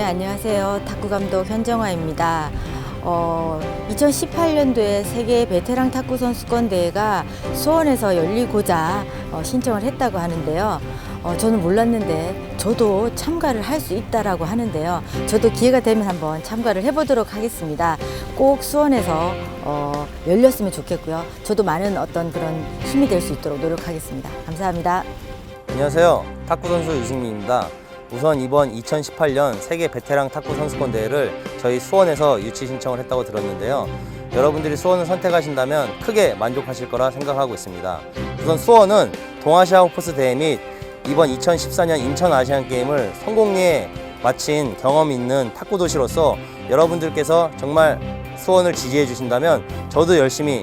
안녕하세요. 탁구 감독 현정화입니다. 어, 2018년도에 세계 베테랑 탁구 선수권 대회가 수원에서 열리고자 어, 신청을 했다고 하는데요. 어, 저는 몰랐는데 저도 참가를 할 수 있다라고 하는데요. 저도 기회가 되면 한번 참가를 해보도록 하겠습니다. 꼭 수원에서 어, 열렸으면 좋겠고요. 저도 많은 어떤 그런 힘이 될 수 있도록 노력하겠습니다. 감사합니다. 안녕하세요. 탁구 선수 유승민입니다. 우선 이번 2018년 세계 베테랑 탁구 선수권 대회를 저희 수원에서 유치 신청을 했다고 들었는데요. 여러분들이 수원을 선택하신다면 크게 만족하실 거라 생각하고 있습니다. 우선 수원은 동아시아 호프스 대회 및 이번 2014년 인천 아시안 게임을 성공리에 마친 경험이 있는 탁구 도시로서 여러분들께서 정말 수원을 지지해 주신다면 저도 열심히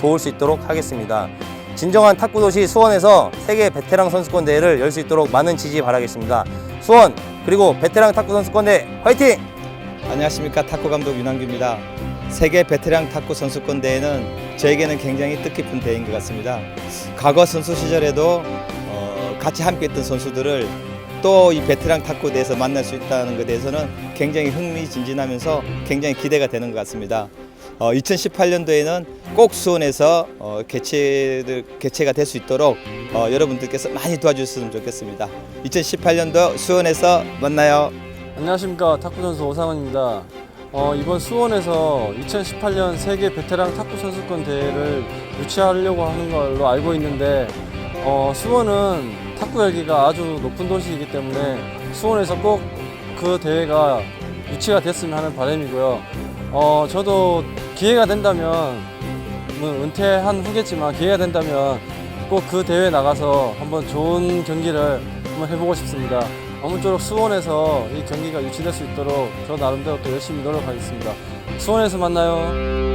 도울 수 있도록 하겠습니다. 진정한 탁구 도시 수원에서 세계 베테랑 선수권 대회를 열 수 있도록 많은 지지 바라겠습니다. 수원 그리고 베테랑 탁구 선수권 대회 화이팅! 안녕하십니까 탁구 감독 윤한규입니다. 세계 베테랑 탁구 선수권 대회는 저에게는 굉장히 뜻깊은 대회인 것 같습니다. 과거 선수 시절에도 어, 같이 함께했던 선수들을 또 이 베테랑 탁구 대회에서 만날 수 있다는 것에 대해서는 굉장히 흥미진진하면서 굉장히 기대가 되는 것 같습니다. 어, 2018년도에는 꼭 수원에서 어, 개최 개최가 될 수 있도록 어, 여러분들께서 많이 도와주셨으면 좋겠습니다. 2018년도 수원에서 만나요. 안녕하십니까 탁구 선수 오상원입니다. 어, 이번 수원에서 2018년 세계 베테랑 탁구 선수권 대회를 유치하려고 하는 걸로 알고 있는데 어, 수원은 탁구 열기가 아주 높은 도시이기 때문에 수원에서 꼭 그 대회가 유치가 됐으면 하는 바람이고요. 어, 저도 기회가 된다면 뭐 은퇴한 후겠지만 기회가 된다면 꼭 그 대회 나가서 한번 좋은 경기를 한번 해보고 싶습니다. 아무쪼록 수원에서 이 경기가 유치될 수 있도록 저 나름대로 또 열심히 노력하겠습니다. 수원에서 만나요.